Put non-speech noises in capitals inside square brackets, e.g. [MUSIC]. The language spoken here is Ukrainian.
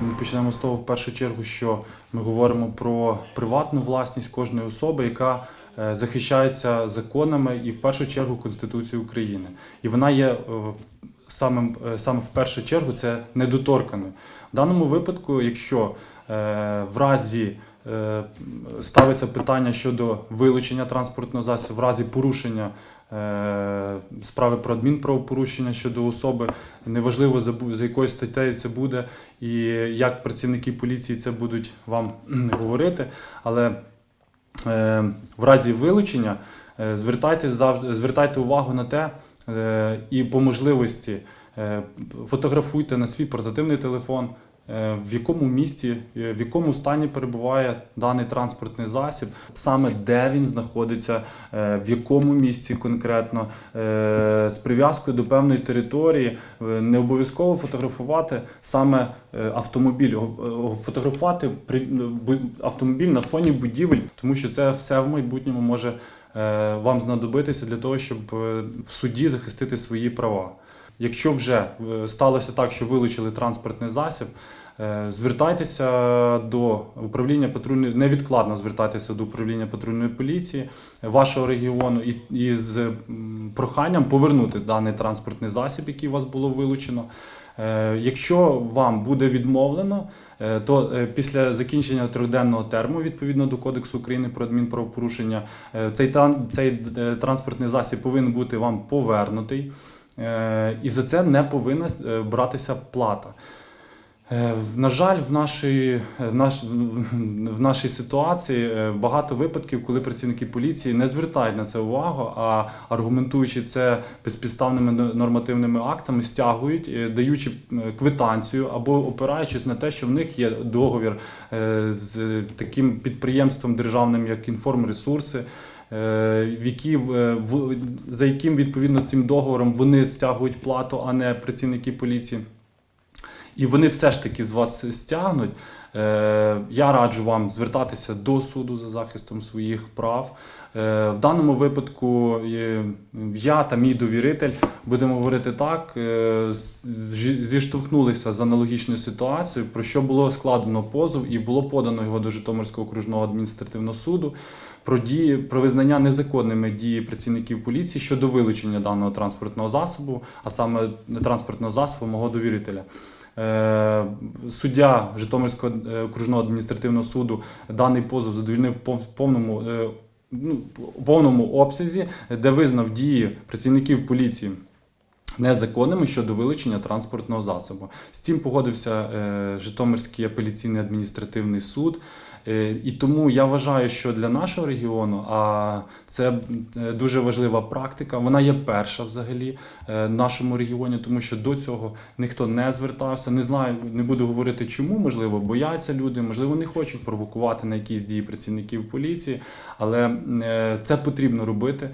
Ми почнемо з того в першу чергу, що ми говоримо про приватну власність кожної особи, яка е, захищається законами і в першу чергу Конституцією України. І вона є саме, е, саме в першу чергу це недоторканою. В даному випадку, якщо е, в разі ставиться питання щодо вилучення транспортного засобу, в разі порушення е, справи про адмінправопорушення щодо особи, неважливо за, якою статтею це буде і як працівники поліції це будуть вам [CLEARS THROAT] говорити, але е, в разі вилучення е, звертайте завжди звертайте увагу на те е, і по можливості е, фотографуйте на свій портативний телефон. Е, В якому місті, е, в якому стані перебуває даний транспортний засіб, саме де він знаходиться, е, в якому місці конкретно, з прив'язкою до певної території, не обов'язково фотографувати саме автомобіль, фотографувати автомобіль на фоні будівель, тому що це все в майбутньому може вам знадобитися для того, щоб в суді захистити свої права. Якщо вже е, сталося так, що вилучили транспортний засіб, е, звертайтеся до управління патрульної, невідкладно звертайтеся до управління патрульної поліції вашого регіону і, і з проханням повернути даний транспортний засіб, який у вас було вилучено. Е, Якщо вам буде відмовлено, то після закінчення трьохденного терму, відповідно до Кодексу України про адмінправопорушення, цей, цей транспортний засіб повинен бути вам повернутий, і за це не повинна е, братися плата. Е, На жаль, в нашій, наш, в нашій ситуації е, багато випадків, коли працівники поліції не звертають на це увагу, а аргументуючи це безпідставними нормативними актами, стягують, е, даючи е, квитанцію або опираючись на те, що в них є договір е, з таким підприємством державним, як інформресурси. Е, В які, е, в- за яким відповідно цим договором вони стягують плату, а не працівники поліції і вони все ж таки з вас стягнуть. Е, Я раджу вам звертатися до суду за захистом своїх прав. Е, В даному випадку е, я та мій довіритель будемо говорити так, зіштовхнулися з аналогічною ситуацією, про що було складено позов і було подано його до Житомирського окружного адміністративного суду про дії про визнання незаконними дії працівників поліції щодо вилучення даного транспортного засобу, а саме транспортного засобу мого довірителя. Е, Суддя Житомирського е, окружного адміністративного суду даний позов задовільнив в повному, е, ну, повному обсязі, де визнав дії працівників поліції незаконними щодо вилучення транспортного засобу. З цим погодився Житомирський апеляційний адміністративний суд. Е, І тому я вважаю, що для нашого регіону, а це е, дуже важлива практика, вона є перша взагалі е, в нашому регіоні, тому що до цього ніхто не звертався. Не знаю, не буду говорити чому, можливо, бояться люди, можливо, не хочуть провокувати на якісь дії працівників поліції, але це потрібно робити.